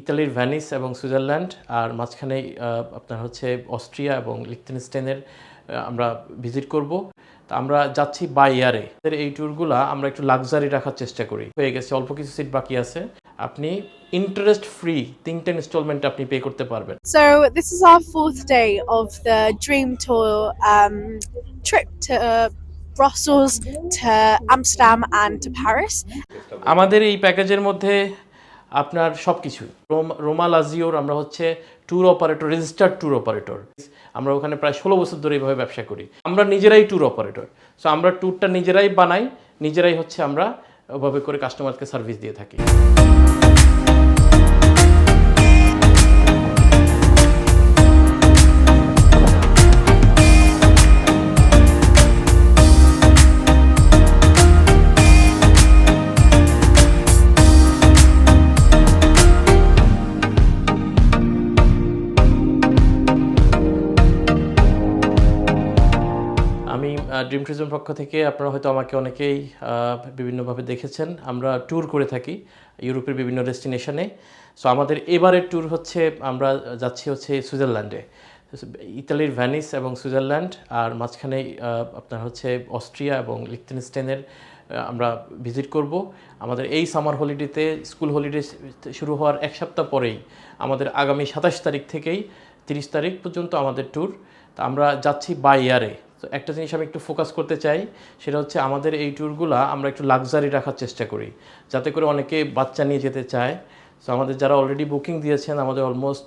ইতালির ভ্যানিস এবং সুইজারল্যান্ড আর মাঝখানে আপনার হচ্ছে অস্ট্রিয়া এবং লিখটেনস্টেনের আমরা ভিজিট করব। তা আমরা যাচ্ছি বাই ইয়ারে এই ট্যুরগুলা আমরা একটু লাক্সারি রাখার চেষ্টা করি। হয়ে গেছে অল্প কিছু সিট বাকি আছে। আপনি ইন্টারেস্ট ফ্রি তিনটে ইনস্টলমেন্ট আপনি পে করতে পারবেন। So this is our fourth day of the Dream Tour um, trip to uh, Brussels, to Amsterdam, and to Paris. আমাদের এই প্যাকেজের মধ্যে আপনার সব কিছু রোমা লাজিওর, আমরা হচ্ছে tour operator registered tour operator আমরা ওখানে প্রায় ষোলো বছর ধরে এইভাবে ব্যবসা করি। আমরা নিজেরাই ট্যুর অপারেটর সো আমরা ট্যুরটা নিজেরাই বানাই, নিজেরাই হচ্ছে আমরা ওভাবে করে কাস্টমারকে সার্ভিস দিয়ে থাকি। ড্রিম ট্রিজম পক্ষ থেকে আপনারা হয়তো আমাকে অনেকেই বিভিন্নভাবে দেখেছেন। আমরা ট্যুর করে থাকি ইউরোপের বিভিন্ন ডেস্টিনেশনে সো আমাদের এবারের ট্যুর হচ্ছে, আমরা যাচ্ছি হচ্ছে সুইজারল্যান্ডে। ইতালির ভ্যানিস এবং সুইজারল্যান্ড, আর মাঝখানে আপনার হচ্ছে অস্ট্রিয়া এবং লিখটেনস্টেনের আমরা ভিজিট করব। আমাদের এই সামার হলিডেতে স্কুল হলিডে শুরু হওয়ার এক সপ্তাহ পরেই, আমাদের আগামী সাতাশ তারিখ থেকেই তিরিশ তারিখ পর্যন্ত আমাদের ট্যুর তা আমরা যাচ্ছি বাই ইয়ারে তো একটা জিনিস আমি একটু ফোকাস করতে চাই, সেটা হচ্ছে আমাদের এই ট্যুরগুলা আমরা একটু লাক্সারি রাখার চেষ্টা করি, যাতে করে অনেকে বাচ্চা নিয়ে যেতে চায়। সো আমাদের যারা অলরেডি বুকিং দিয়েছেন, আমাদের অলমোস্ট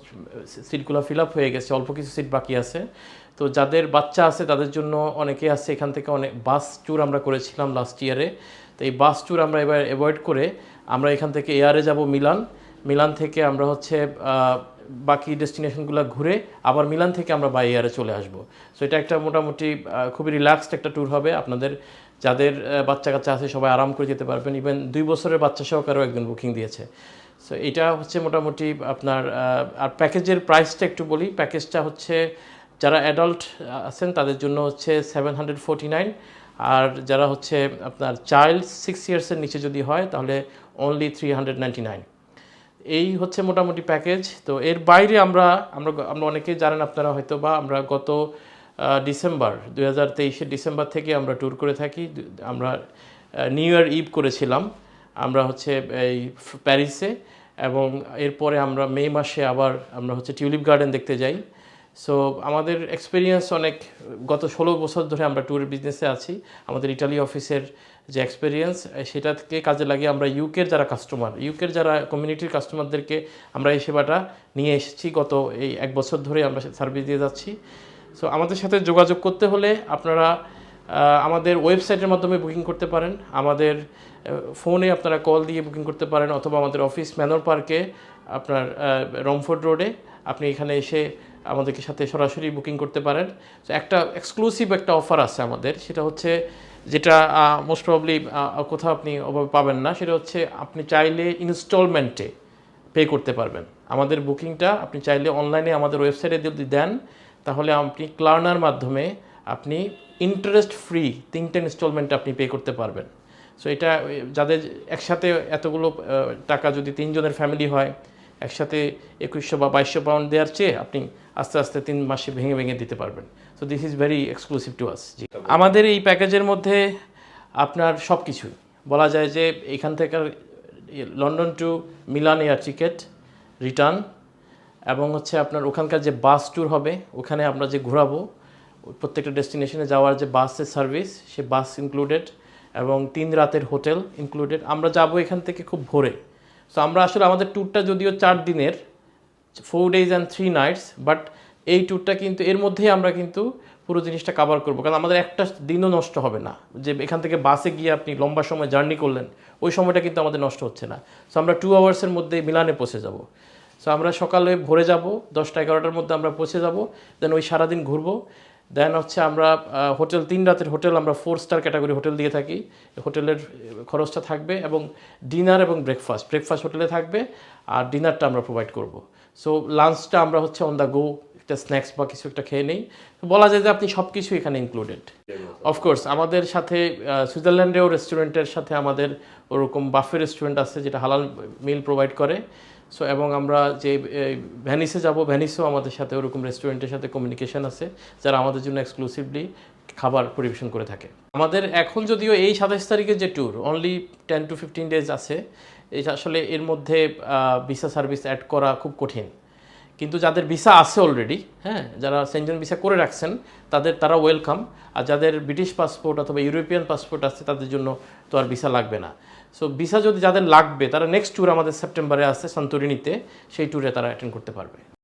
সিটগুলো ফিল আপ হয়ে গেছে, অল্প কিছু সিট বাকি আছে। তো যাদের বাচ্চা আছে, তাদের জন্য অনেকে আছে, এখান থেকে অনেক বাস ট্যুর আমরা করেছিলাম লাস্ট ইয়ারে তো এই বাস ট্যুর আমরা এবার অ্যাভয়েড করে, আমরা এখান থেকে এয়ারে যাব মিলান। মিলান থেকে আমরা হচ্ছে বাকি ডেস্টিনেশনগুলো ঘুরে আবার মিলান থেকে আমরা বাই এয়ারে চলে আসব। সো এটা একটা মোটামুটি খুবই রিল্যাক্সড একটা ট্যুর হবে। আপনাদের যাদের বাচ্চা কাচ্চা আছে সবাই আরাম করে যেতে পারবেন। ইভেন দুই বছরের বাচ্চা সহকারেও একজন বুকিং দিয়েছে। সো এটা হচ্ছে মোটামুটি আপনার আর প্যাকেজের প্রাইসটা একটু বলি। প্যাকেজটা হচ্ছে, যারা অ্যাডাল্ট আছেন তাদের জন্য হচ্ছে সেভেন হান্ড্রেড ফোরটি নাইন আর যারা হচ্ছে আপনার চাইল্ড সিক্স ইয়ার্সের নিচে যদি হয় তাহলে only three hundred ninety nine এই হচ্ছে মোটামুটি প্যাকেজ তো এর বাইরে আমরা আমরা আমরা অনেকেই জানেন আপনারা হয়তো বা, আমরা গত ডিসেম্বর, দুই হাজার ডিসেম্বর থেকে আমরা ট্যুর করে থাকি। আমরা নিউ ইয়ার ইভ করেছিলাম। আমরা হচ্ছে এই প্যারিসে এবং এরপরে আমরা মে মাসে আবার আমরা হচ্ছে টিউলিপ গার্ডেন দেখতে যাই। সো আমাদের এক্সপিরিয়েন্স অনেক, গত ষোলো বছর ধরে আমরা ট্যুর বিজনেসে আছি। আমাদের ইটালি অফিসের যে এক্সপিরিয়েন্স সেটাকে কাজে লাগিয়ে আমরা ইউকের যারা কাস্টমার ইউকের যারা কমিউনিটির কাস্টমারদেরকে আমরা এই সেবাটা নিয়ে এসেছি গত এই এক বছর ধরে আমরা সার্ভিস দিয়ে যাচ্ছি। সো আমাদের সাথে যোগাযোগ করতে হলে আপনারা আমাদের ওয়েবসাইটের মাধ্যমে বুকিং করতে পারেন। আমাদের ফোনে আপনারা কল দিয়ে বুকিং করতে পারেন, অথবা আমাদের অফিস ম্যানর পার্কে আপনার রমফোর্ড রোডে আপনি এখানে এসে আমাদেরকে সাথে সরাসরি বুকিং করতে পারেন। একটা এক্সক্লুসিভ একটা অফার আছে আমাদের, সেটা হচ্ছে যেটা মোস্ট প্রবলি কোথাও আপনি ওভাবে পাবেন না, সেটা হচ্ছে আপনি চাইলে ইনস্টলমেন্টে পে করতে পারবেন। আমাদের বুকিংটা আপনি চাইলে অনলাইনে আমাদের ওয়েবসাইটে যদি দেন, তাহলে আপনি ক্লার্নার মাধ্যমে আপনি ইন্টারেস্ট ফ্রি তিনটে ইনস্টলমেন্টে আপনি পে করতে পারবেন। সো এটা যাদের একসাথে এতগুলো টাকা যদি তিনজনের ফ্যামিলি হয় একসাথে একুশশো বা বাইশশো পাউন্ড দেওয়ার চেয়ে আপনি আস্তে আস্তে তিন মাসে ভেঙে ভেঙে দিতে পারবেন। So this is very exclusive to us ji. আমাদের এই প্যাকেজের মধ্যে আপনার সব কিছুই বলা যায় যে এখান থেকে London to Milan air ticket return এবং হচ্ছে আপনার ওখানকার যে বাস ট্যুর হবে ওখানে আমরা যে ঘোরাবো প্রত্যেকটা ডেস্টিনেশনে যাওয়ার যে বাসের সার্ভিস সে বাস ইনক্লুডেড এবং তিন রাতের হোটেল ইনক্লুডেড আমরা যাব এখান থেকে খুব ভোরে। সো আমরা আসলে আমাদের ট্যুরটা যদিও চার দিনের four days and three nights but এই ট্যুরটা কিন্তু এর মধ্যেই আমরা কিন্তু পুরো জিনিসটা কভার করব। কারণ আমাদের একটা দিনও নষ্ট হবে না। যে এখান থেকে বাসে গিয়ে আপনি লম্বা সময় জার্নি করলেন, ওই সময়টা কিন্তু আমাদের নষ্ট হচ্ছে না। সো আমরা টু আওয়ার্সের মধ্যে মিলানে পৌঁছে যাব। সো আমরা সকালে ভোরে যাব, দশটা এগারোটার মধ্যে আমরা পৌঁছে যাব দেন ওই সারাদিন ঘুরবো। দেন হচ্ছে আমরা হোটেল তিন রাতের হোটেল আমরা ফোর স্টার ক্যাটাগরি হোটেল দিয়ে থাকি। হোটেলের খরচটা থাকবে এবং ডিনার এবং ব্রেকফাস্ট ব্রেকফাস্ট হোটেলে থাকবে আর ডিনারটা আমরা প্রোভাইড করব। সো লাঞ্চটা আমরা হচ্ছে অন দ্য গো একটা স্ন্যাক্স বা কিছু একটা খেয়ে নেই। বলা যায় যে আপনি সব কিছু এখানে ইনক্লুডেড অফকোর্স আমাদের সাথে সুইজারল্যান্ডেও রেস্টুরেন্টের সাথে আমাদের ওরকম বাফে রেস্টুরেন্ট আছে যেটা হালাল মিল প্রোভাইড করে। সো এবং আমরা যে ভ্যানিসে যাব ভ্যানিসেও আমাদের সাথে ওরকম রেস্টুরেন্টের সাথে কমিউনিকেশন আছে, যারা আমাদের জন্য এক্সক্লুসিভলি খাবার পরিবেশন করে থাকে। আমাদের এখন যদিও এই সাতাশ তারিখের যে tour only ten to fifteen days আছে, এটা আসলে এর মধ্যে ভিসা সার্ভিস অ্যাড করা খুব কঠিন। কিন্তু যাদের ভিসা আছে অলরেডি হ্যাঁ যারা সেন্টেন ভিসা করে রাখছেন, তাদের তারা ওয়েলকাম আর যাদের ব্রিটিশ পাসপোর্ট অথবা ইউরোপিয়ান পাসপোর্ট আছে, তাদের জন্য তো আর ভিসা লাগবে না। সো ভিসা যদি যাদের লাগবে, তারা নেক্সট ট্যুর আমাদের সেপ্টেম্বরে আছে সান্তরিনীতে সেই ট্যুরে তারা অ্যাটেন্ড করতে পারবে।